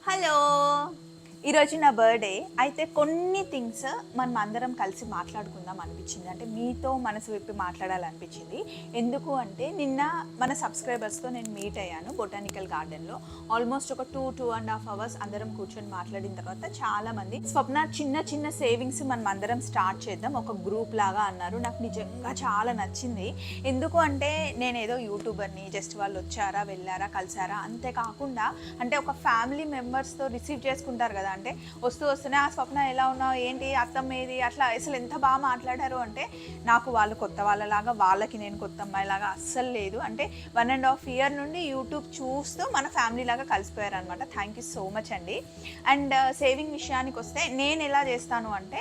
할로. ఈరోజు నా బర్త్డే. అయితే కొన్ని థింగ్స్ మనం అందరం కలిసి మాట్లాడుకుందాం అనిపించింది. అంటే మీతో మనసు విప్పి మాట్లాడాలనిపించింది. ఎందుకు అంటే నిన్న మన సబ్స్క్రైబర్స్తో నేను మీట్ అయ్యాను బొటానికల్ గార్డెన్లో. ఆల్మోస్ట్ ఒక two two and half hours అందరం కూర్చొని మాట్లాడిన తర్వాత చాలా మంది స్వప్న చిన్న చిన్న సేవింగ్స్ మనం అందరం స్టార్ట్ చేద్దాం. ఒక గ్రూప్ లాగా అన్నారు. నాకు నిజంగా చాలా నచ్చింది. ఎందుకు అంటే నేను ఏదో యూట్యూబర్ని జస్ట్ వాళ్ళు వచ్చారా వెళ్ళారా కలిసారా అంతేకాకుండా అంటే ఒక ఫ్యామిలీ మెంబర్స్తో రిసీవ్ చేసుకుంటారు కదా. అంటే వస్తూ వస్తూనే ఆ స్వప్న ఎలా ఉన్నావు? ఏంటి? అత్తమ్మ ఏది? అట్లా అసలు ఎంత బాగా మాట్లాడారు అంటే నాకు వాళ్ళు కొత్త వాళ్ళలాగా వాళ్ళకి నేను కొత్త అమ్మాయిలాగా అస్సలు లేదు. అంటే వన్ అండ్ హాఫ్ ఇయర్ నుండి యూట్యూబ్ చూస్తూ మన ఫ్యామిలీ లాగా కలిసిపోయారు అనమాట థ్యాంక్ యూ సో మచ్ అండి అండ్ సేవింగ్ uh, విషయానికి వస్తే నేను ఎలా చేస్తాను అంటే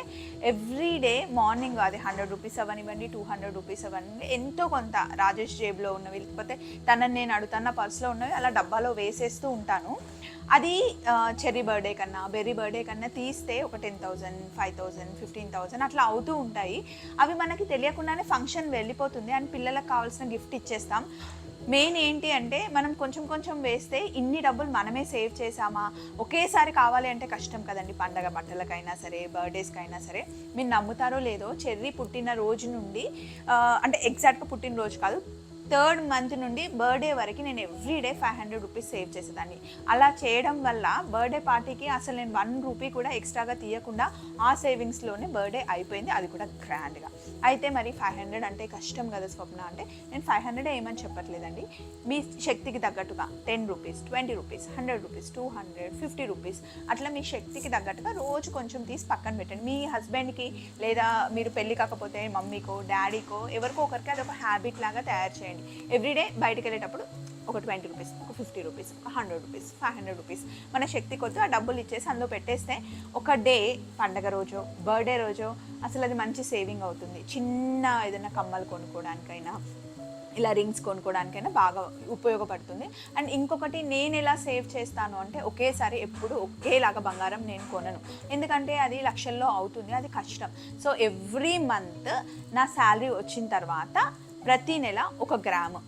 ఎవ్రీ డే మార్నింగ్ అది హండ్రెడ్ రూపీస్ అవనివ్వండి టూ హండ్రెడ్ రూపీస్ అవనివ్వండి ఎంతో కొంత రాజేష్ జేబులో ఉన్నవి లేకపోతే తనని నేను అడుగుతున్న పర్స్లో ఉన్నవి అలా డబ్బాలో వేసేస్తూ ఉంటాను. అది చెర్రీ బర్త్డే కన్నా బెర్రీ బర్త్డే కన్నా తీస్తే ఒక ten thousand five thousand fifteen thousand అట్లా అవుతూ ఉంటాయి. అవి మనకి తెలియకుండానే ఫంక్షన్ వెళ్ళిపోతుంది అండ్ పిల్లలకు కావాల్సిన గిఫ్ట్ ఇచ్చేస్తాం. మెయిన్ ఏంటి అంటే మనం కొంచెం కొంచెం వేస్తే ఇన్ని డబ్బులు మనమే సేవ్ చేసామా ఒకేసారి కావాలి అంటే కష్టం కదండి పండగ బట్టలకైనా సరే బర్త్డేస్కైనా సరే. మీరు నమ్ముతారో లేదో చెర్రీ పుట్టిన రోజు నుండి అంటే ఎగ్జాక్ట్గా పుట్టిన రోజు కాదు థర్డ్ మంత్ నుండి బర్త్డే వరకు నేను every day five hundred rupees save చేసేదాన్ని. అలా చేయడం వల్ల బర్త్డే పార్టీకి అసలు నేను వన్ రూపీ కూడా ఎక్స్ట్రాగా తీయకుండా ఆ సేవింగ్స్లోనే బర్త్డే అయిపోయింది. అది కూడా గ్రాండ్గా. అయితే మరి ఫైవ్ హండ్రెడ్ అంటే కష్టం కదా స్వప్న అంటే నేను ఫైవ్ హండ్రెడ్ ఏమని చెప్పట్లేదండి. మీ శక్తికి తగ్గట్టుగా ten rupees twenty rupees hundred rupees two hundred fifty rupees అట్లా మీ శక్తికి తగ్గట్టుగా రోజు కొంచెం తీసి పక్కన పెట్టండి. మీ హస్బెండ్కి లేదా మీరు పెళ్ళి కాకపోతే మమ్మీకో డాడీకో ఎవరికో ఒకరికి అది ఒక హ్యాబిట్ లాగా తయారు చేయండి. ఎవ్రీడే బయటకు వెళ్ళేటప్పుడు ఒక ట్వంటీ రూపీస్ ఒక ఫిఫ్టీ రూపీస్ ఒక hundred rupees five hundred rupees మన శక్తి కొద్ది ఆ డబ్బులు ఇచ్చేసి అందులో పెట్టేస్తే ఒక డే పండగ రోజో బర్త్డే రోజో అసలు అది మంచి సేవింగ్ అవుతుంది. చిన్న ఏదైనా కమ్మలు కొనుక్కోవడానికైనా ఇలా రింగ్స్ కొనుక్కోవడానికైనా బాగా ఉపయోగపడుతుంది. అండ్ ఇంకొకటి నేను ఎలా సేవ్ చేస్తాను అంటే ఒకేసారి ఎప్పుడు ఒకేలాగా బంగారం నేను కొనను. ఎందుకంటే అది లక్షల్లో అవుతుంది అది కష్టం. సో ఎవ్రీ మంత్ నా శాలరీ వచ్చిన తర్వాత ప్రతి నెల ఒక gram.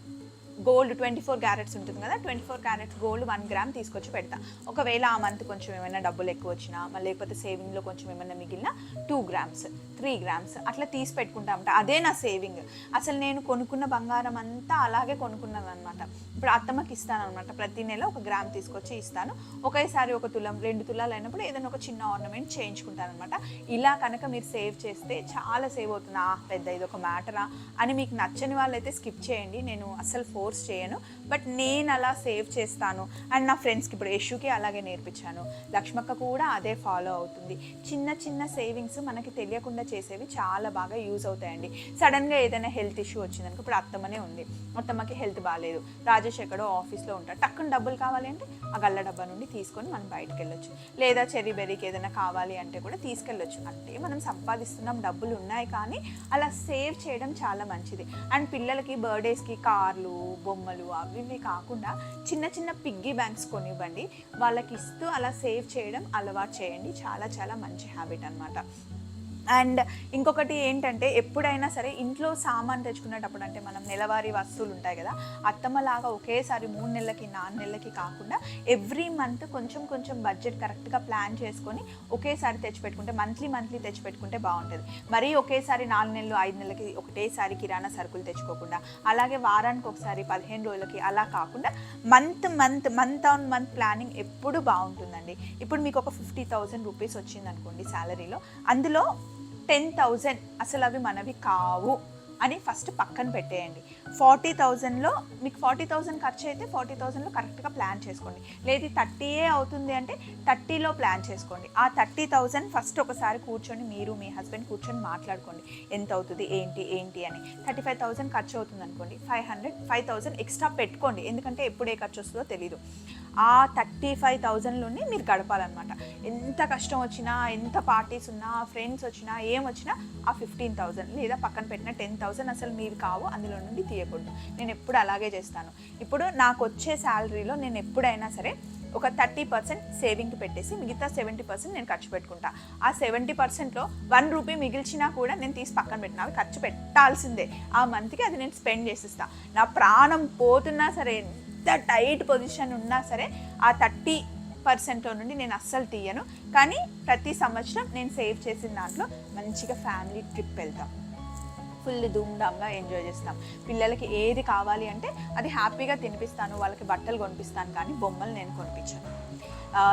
Gold twenty four carats ఉంటుంది కదా twenty four carats gold one gram తీసుకొచ్చి పెడతా. ఒకవేళ ఆ మంత్ కొంచెం ఏమైనా డబ్బులు ఎక్కువ వచ్చినా లేకపోతే సేవింగ్లో కొంచెం ఏమైనా మిగిలిన టూ గ్రామ్స్ త్రీ గ్రామ్స్ అట్లా తీసి పెట్టుకుంటా ఉంటా అదే నా సేవింగ్. అసలు నేను కొనుక్కున్న బంగారం అంతా అలాగే కొనుక్కున్నాను అనమాట ఇప్పుడు అత్తమ్మకి ఇస్తాను అనమాట ప్రతి నెల ఒక గ్రామ్ తీసుకొచ్చి ఇస్తాను. ఒకేసారి ఒక తులం రెండు తులాలు అయినప్పుడు ఏదైనా ఒక చిన్న ఆర్నమెంట్ చేయించుకుంటాను అనమాట ఇలా కనుక మీరు సేవ్ చేస్తే చాలా సేవ్ అవుతుంది. ఆ పెద్ద ఇది ఒక మ్యాటరా అని మీకు నచ్చని వాళ్ళైతే స్కిప్ చేయండి. నేను అస్సలు ఫోర్స్ చేయను. బట్ నేను అలా సేవ్ చేస్తాను. అండ్ నా ఫ్రెండ్స్కి ఇప్పుడు యశుకి అలాగే నేర్పించాను. లక్ష్మక్క కూడా అదే ఫాలో అవుతుంది. చిన్న చిన్న సేవింగ్స్ మనకి తెలియకుండా చేసేవి చాలా బాగా యూజ్ అవుతాయండి. సడన్గా ఏదైనా హెల్త్ ఇష్యూ వచ్చిందనుకో ఇప్పుడు అత్తమ్మనే ఉంది. అత్తమ్మకి హెల్త్ బాగాలేదు రాజేష్ ఎక్కడో ఆఫీస్లో ఉంటాడు. టక్కున డబ్బులు కావాలి అంటే ఆ గల్ల డబ్బా నుండి తీసుకొని మనం బయటకు వెళ్ళొచ్చు లేదా చెర్రీ బెర్రీకి ఏదైనా కావాలి అంటే కూడా తీసుకెళ్ళొచ్చు. అంటే మనం సంపాదిస్తున్నాం డబ్బులు ఉన్నాయి కానీ అలా సేవ్ చేయడం చాలా మంచిది. అండ్ పిల్లలకి బర్త్డేస్కి కార్లు బొమ్మలు అవి ఇవి కాకుండా చిన్న చిన్న పిగ్గీ బ్యాంక్స్ కొనివ్వండి. వాళ్ళకి ఇస్తూ అలా సేవ్ చేయడం అలవాటు చేయండి. చాలా చాలా మంచి హ్యాబిట్ అనమాట అండ్ ఇంకొకటి ఏంటంటే ఎప్పుడైనా సరే ఇంట్లో సామాన్ తెచ్చుకునేటప్పుడు అంటే మనం నెలవారీ వస్తువులు ఉంటాయి కదా అత్తమ్మలాగా ఒకేసారి మూడు నెలలకి నాలుగు నెలలకి కాకుండా ఎవ్రీ మంత్ కొంచెం కొంచెం బడ్జెట్ కరెక్ట్గా ప్లాన్ చేసుకొని ఒకేసారి తెచ్చిపెట్టుకుంటే మంత్లీ మంత్లీ తెచ్చిపెట్టుకుంటే బాగుంటుంది. మరీ ఒకేసారి నాలుగు నెలలు ఐదు నెలలకి ఒకటేసారి కిరాణా సరుకులు తెచ్చుకోకుండా అలాగే వారానికి ఒకసారి పదిహేను రోజులకి అలా కాకుండా month month month on month planning ఎప్పుడు బాగుంటుందండి. ఇప్పుడు మీకు ఒక ఫిఫ్టీ థౌసండ్ రూపీస్ వచ్చింది అనుకోండి శాలరీలో అందులో టెన్ థౌజండ్ అసలు అవి మనవి కావు అని ఫస్ట్ పక్కన పెట్టేయండి. ఫార్టీ థౌజండ్లో మీకు ఫార్టీ థౌజండ్ ఖర్చు అయితే ఫార్టీ థౌజండ్లో కరెక్ట్గా ప్లాన్ చేసుకోండి. లేదు థర్టీయే అవుతుంది అంటే థర్టీలో ప్లాన్ చేసుకోండి. ఆ థర్టీ థౌజండ్ ఫస్ట్ ఒకసారి కూర్చొని మీరు మీ హస్బెండ్ కూర్చొని మాట్లాడుకోండి. ఎంత అవుతుంది ఏంటి ఏంటి అని. థర్టీ ఫైవ్ థౌసండ్ ఖర్చు అవుతుంది అనుకోండి five hundred five thousand extra పెట్టుకోండి. ఎందుకంటే ఎప్పుడు ఏ ఖర్చు వస్తుందో తెలియదు ఆ థర్టీ ఫైవ్ థౌజండ్లోనే మీరు గడపాలన్నమాట. ఎంత కష్టం వచ్చినా ఎంత పార్టీస్ ఉన్నా ఫ్రెండ్స్ వచ్చినా ఏం వచ్చినా ఆ ఫిఫ్టీన్ థౌజండ్ లేదా పక్కన పెట్టిన టెన్ థౌజండ్ అసలు మీరు కావు అందులో నుండి తీయకూడదు. నేను ఎప్పుడు అలాగే చేస్తాను. ఇప్పుడు నాకు వచ్చే శాలరీలో నేను ఎప్పుడైనా సరే ఒక థర్టీ పర్సెంట్ సేవింగ్కి పెట్టేసి మిగతా సెవెంటీ పర్సెంట్ నేను ఖర్చు పెట్టుకుంటా. ఆ సెవెంటీ పర్సెంట్లో వన్ రూపీ మిగిల్చినా కూడా నేను తీసి పక్కన పెట్టిన అవి ఖర్చు పెట్టాల్సిందే. ఆ మంత్కి అది నేను స్పెండ్ చేసిస్తాను నా ప్రాణం పోతున్నా సరే ఎంత టైట్ పొజిషన్ ఉన్నా సరే ఆ థర్టీ పర్సెంట్లో నుండి నేను అస్సలు తీయను. కానీ ప్రతి సంవత్సరం నేను సేవ్ చేసిన దాంట్లో మంచిగా ఫ్యామిలీ ట్రిప్ వెళ్తాం. ఫుల్ ధూమ్ధామ్గా ఎంజాయ్ చేస్తాం. పిల్లలకి ఏది కావాలి అంటే అది హ్యాపీగా తినిపిస్తాను వాళ్ళకి బట్టలు కొనిపిస్తాను కానీ బొమ్మలు నేను కొనిపించాను.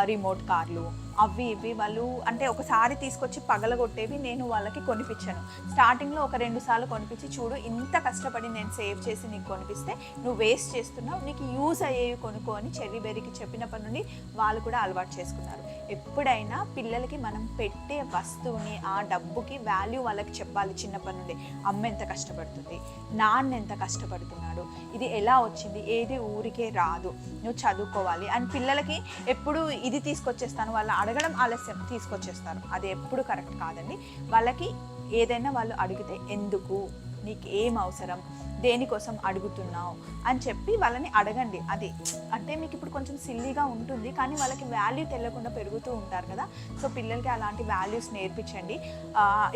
రిమోట్ కార్లు అవి ఇవి వాళ్ళు అంటే ఒకసారి తీసుకొచ్చి పగలగొట్టేవి నేను వాళ్ళకి కొనిపించాను. స్టార్టింగ్లో ఒక రెండు సార్లు కొనిపించి చూడు ఇంత కష్టపడి నేను సేవ్ చేసి నీకు కొనిపిస్తే నువ్వు వేస్ట్ చేస్తున్నావు నీకు యూజ్ అయ్యేవి కొనుక్కో అని చెర్రీ బెర్రీకి చెప్పినప్పటి నుండి వాళ్ళు కూడా అలవాటు చేసుకున్నారు. ఎప్పుడైనా పిల్లలకి మనం పెట్టే వస్తువుని ఆ డబ్బుకి వాల్యూ వాళ్ళకి చెప్పాలి చిన్నప్పటి నుండి. అమ్మ ఎంత కష్టపడుతుంది నాన్న ఎంత కష్టపడుతున్నాడు ఇది ఎలా వచ్చింది ఏది ఊరికే రాదు నువ్వు చదువుకోవాలి అండ్ పిల్లలకి ఎప్పుడు ఇది తీసుకొచ్చేస్తాను వాళ్ళు అడగడం ఆలస్యం తీసుకొచ్చేస్తారు. అది ఎప్పుడు కరెక్ట్ కాదండి. వాళ్ళకి ఏదైనా వాళ్ళు అడిగితే ఎందుకు? నీకు ఏం అవసరం? దేనికోసం అడుగుతున్నావు అని చెప్పి వాళ్ళని అడగండి. అది అంటే మీకు ఇప్పుడు కొంచెం సిల్లీగా ఉంటుంది కానీ వాళ్ళకి వాల్యూ తెలియకుండా పెరుగుతూ ఉంటారు కదా. సో పిల్లలకి అలాంటి వాల్యూస్ నేర్పించండి.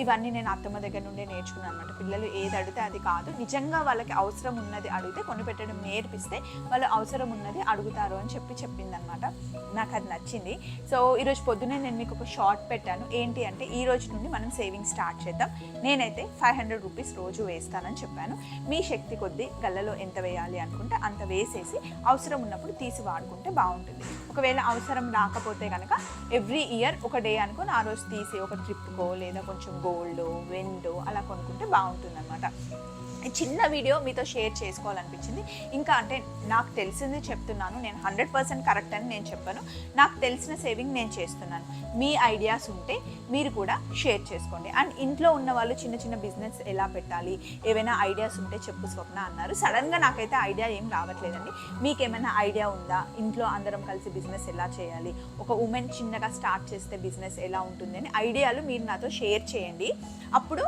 ఇవన్నీ నేను అత్తమ్మ దగ్గర నుండే నేర్చుకున్నాను అనమాట పిల్లలు ఏది అడిగితే అది కాదు. నిజంగా వాళ్ళకి అవసరం ఉన్నది అడిగితే కొని పెట్టడం నేర్పిస్తే వాళ్ళు అవసరం ఉన్నది అడుగుతారు అని చెప్పి చెప్పింది అనమాట నాకు అది నచ్చింది. సో ఈరోజు పొద్దున్నే నేను మీకు ఒక షార్ట్ పెట్టాను. ఏంటి అంటే ఈ రోజు నుండి మనం సేవింగ్ స్టార్ట్ చేద్దాం. నేనైతే ఫైవ్ హండ్రెడ్ రూపీస్ రోజు వేస్తానని చెప్పాను. మీ శక్తి కొద్దీ గల్లలో ఎంత వేయాలి అనుకుంటే అంత వేసేసి అవసరం ఉన్నప్పుడు తీసి వాడుకుంటే బాగుంటుంది. ఒకవేళ అవసరం రాకపోతే కనుక ఎవ్రీ ఇయర్ ఒక డే అనుకుని ఆ రోజు తీసి ఒక ట్రిప్కో లేదా కొంచెం గోల్డ్ వెండో అలా కొనుక్కుంటే బాగుంటుంది అనమాట చిన్న వీడియో మీతో షేర్ చేసుకోవాలనిపించింది. ఇంకా అంటే నాకు తెలిసింది చెప్తున్నాను. నేను హండ్రెడ్ పర్సెంట్ కరెక్ట్ అని నేను చెప్పాను. నాకు తెలిసిన సేవింగ్ నేను చేస్తున్నాను. మీ ఐడియాస్ ఉంటే మీరు కూడా షేర్ చేసుకోండి. అండ్ ఇంట్లో ఉన్న వాళ్ళు చిన్న చిన్న బిజినెస్ ఎలా పెట్టాలి? ఏవైనా ఐడియాస్ ఉంటే చెప్పు స్వప్న అన్నారు. సడన్గా నాకైతే ఐడియా ఏం రావట్లేదండి. మీకు ఏమైనా ఐడియా ఉందా? ఇంట్లో అందరం కలిసి బిజినెస్ ఎలా చేయాలి? ఒక ఉమెన్ చిన్నగా స్టార్ట్ చేస్తే బిజినెస్ ఎలా ఉంటుంది అని ఐడియాలు మీరు నాతో షేర్ చేయండి. అప్పుడు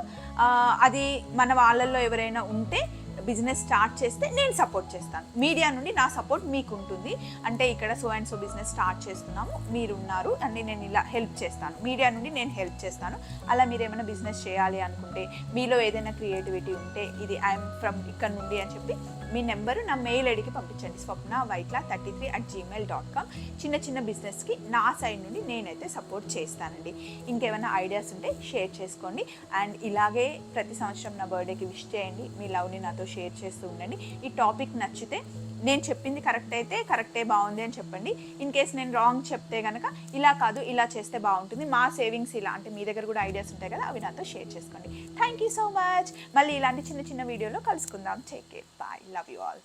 అది మన వాళ్ళల్లో ఎవరైనా ఉంటే బిజినెస్ స్టార్ట్ చేస్తే నేను సపోర్ట్ చేస్తాను. మీడియా నుండి నా సపోర్ట్ మీకు ఉంటుంది అంటే ఇక్కడ so and so business start చేస్తున్నాము మీరు ఉన్నారు అని నేను ఇలా హెల్ప్ చేస్తాను. మీడియా నుండి నేను హెల్ప్ చేస్తాను. అలా మీరు ఏమైనా బిజినెస్ చేయాలి అనుకుంటే మీలో ఏదైనా క్రియేటివిటీ ఉంటే ఇది ఐఎమ్ ఫ్రమ్ ఇక్కడ నుండి అని చెప్పి మీ నెంబరు నా మెయిల్ ఐడికి పంపించండి. Swapna Vaitla thirty three at Gmail dot com చిన్న చిన్న బిజినెస్కి నా సైడ్ నుండి నేనైతే సపోర్ట్ చేస్తానండి. ఇంకేమైనా ఐడియాస్ ఉంటే షేర్ చేసుకోండి. అండ్ ఇలాగే ప్రతి సంవత్సరం నా బర్త్డేకి విష్ చేయండి. మీ లవ్ని నాతో షేర్ చేస్తూ ఉండండి. ఈ టాపిక్ నచ్చితే నేను చెప్పింది కరెక్ట్ అయితే కరెక్టే బాగుంది అని చెప్పండి. ఇన్ కేస్ నేను రాంగ్ చెప్తే కనుక ఇలా కాదు ఇలా చేస్తే బాగుంటుంది. మా సేవింగ్స్ ఇలా అంటే మీ దగ్గర కూడా ఐడియాస్ ఉంటాయి కదా అవి నాతో షేర్ చేసుకోండి. థ్యాంక్ యూ సో మచ్ మళ్ళీ ఇలాంటి చిన్న చిన్న వీడియోలో కలుసుకుందాం. Take care bye love you all